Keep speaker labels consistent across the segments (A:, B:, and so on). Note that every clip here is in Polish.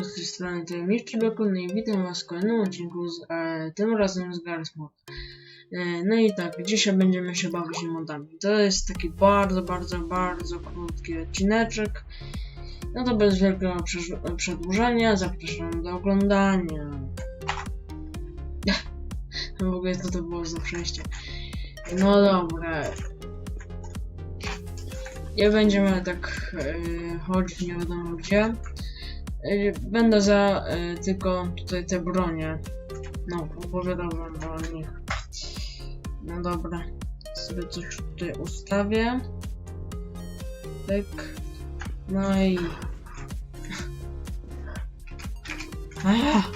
A: Z tej strony Tajemniczy Bekun, no i witam was w kolejnym odcinku, z, e, tym razem z Garry's Mod. E, no i tak, dzisiaj będziemy się bawić modami. To jest taki bardzo, bardzo, bardzo krótki odcineczek. No to bez wielkiego przedłużenia, zapraszam do oglądania. w ogóle co to było za przejście. No dobra. Nie będziemy tak e, chodzić nie wiadomo gdzie. Y, Będę za y, tylko tutaj te bronie. No, opowiadał wam o nich. No dobra. Sobie coś tutaj ustawię. Tak. No i...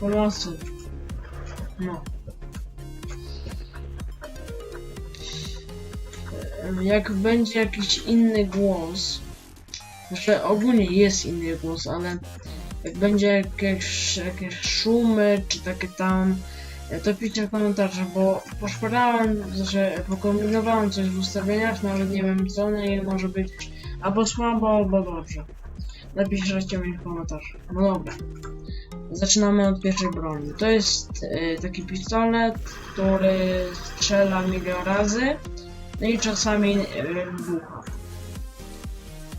A: Pomocy. No. Y, Jak będzie jakiś inny głos, znaczy ogólnie jest inny głos, ale jak będzie jakieś, jakieś szumy, czy takie tam, e, to piszcie w komentarzach, bo poszperałem, że pokombinowałem coś w ustawieniach, nawet nie wiem co, no i może być albo słabo, albo dobrze. Napiszcie mi w komentarzach. No dobra. Zaczynamy od pierwszej broni. To jest e, taki pistolet, który strzela milion razy, no i czasami e, bucha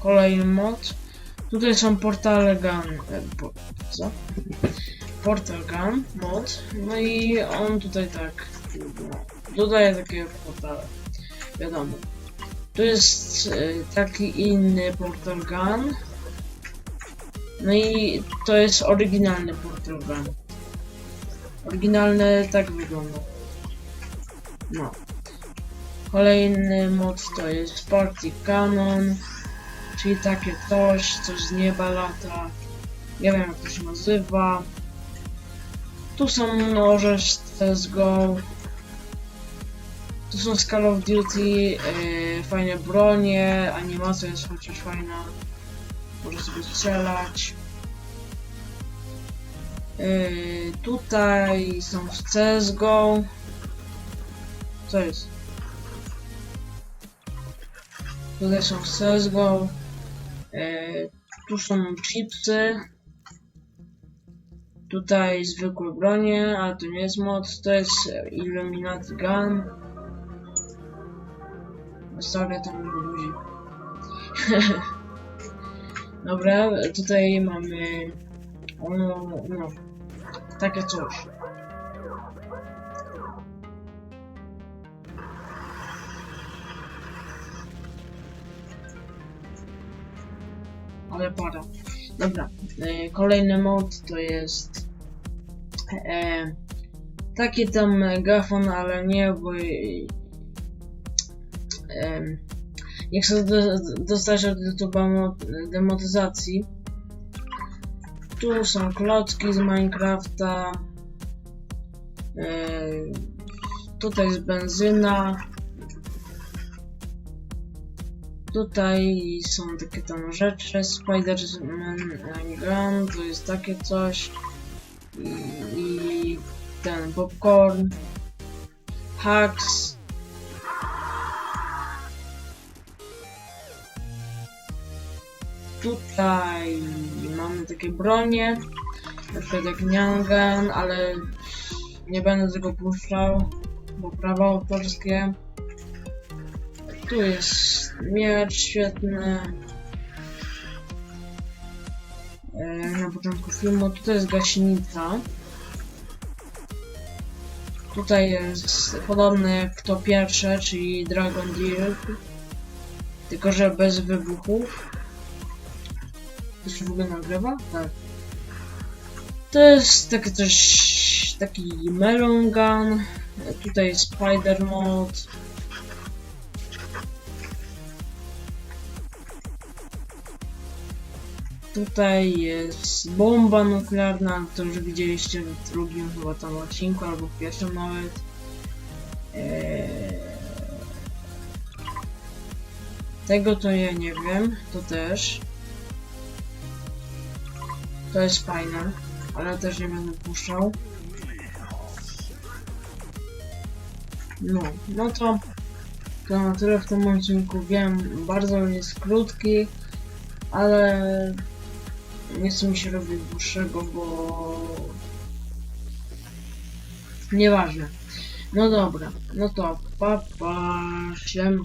A: kolejny mod. Tutaj są portale gun. e, Po, co? Portal gun mod. No i on tutaj tak dodaje takie portale. Wiadomo. Tu jest e, taki inny portal gun. No i to jest oryginalny portal gun. Oryginalny tak wygląda. No. Kolejny mod to jest Party Cannon. Czyli takie coś, coś z nieba lata. Nie wiem jak to się nazywa. Tu są noże z CSGO. Tu są z Call of Duty, yy, fajne bronie, animacja jest chociaż fajna. Może sobie strzelać. Yy, tutaj są w CSGO. Co jest? Tutaj są w CSGO. E, tu są chipsy. Tutaj zwykłe bronie, ale to nie jest mod, to jest Illuminati Gun. Zostawię tam ludzi. Dobra, tutaj mamy no, takie coś. Ale para. Dobra, e, kolejny mod to jest e, taki tam megafon, ale nie, bo e, e, chcę do, dostać od YouTube'a mo- demotyzacji. Tu są klocki z Minecrafta. E, tutaj jest benzyna. Tutaj są takie tam rzeczy, Spider-Man Gun, to jest takie coś. I, i ten popcorn, hacks, tutaj mamy takie bronie, na przykład jak Nyangan, ale nie będę tego puszczał, bo prawa autorskie. Tu jest miecz świetny. E, Na początku filmu. Tutaj jest gaśnica. Tutaj jest podobne jak to pierwsze, czyli Dragon Deal. Tylko, że bez wybuchów. To się w ogóle nagrywa? Tak. To jest takie coś, taki melon gun. E, Tutaj spider mode. Tutaj jest bomba nuklearna, to już widzieliście w drugim chyba tam odcinku, albo w pierwszym nawet. Eee... Tego to ja nie wiem, to też. To jest fajne, ale też nie będę puszczał. No, no to to na tyle w tym odcinku. Wiem, bardzo jest krótki, ale Nie chcę mi się robić dłuższego, bo... Nieważne. No dobra, no to pa, pa, siem.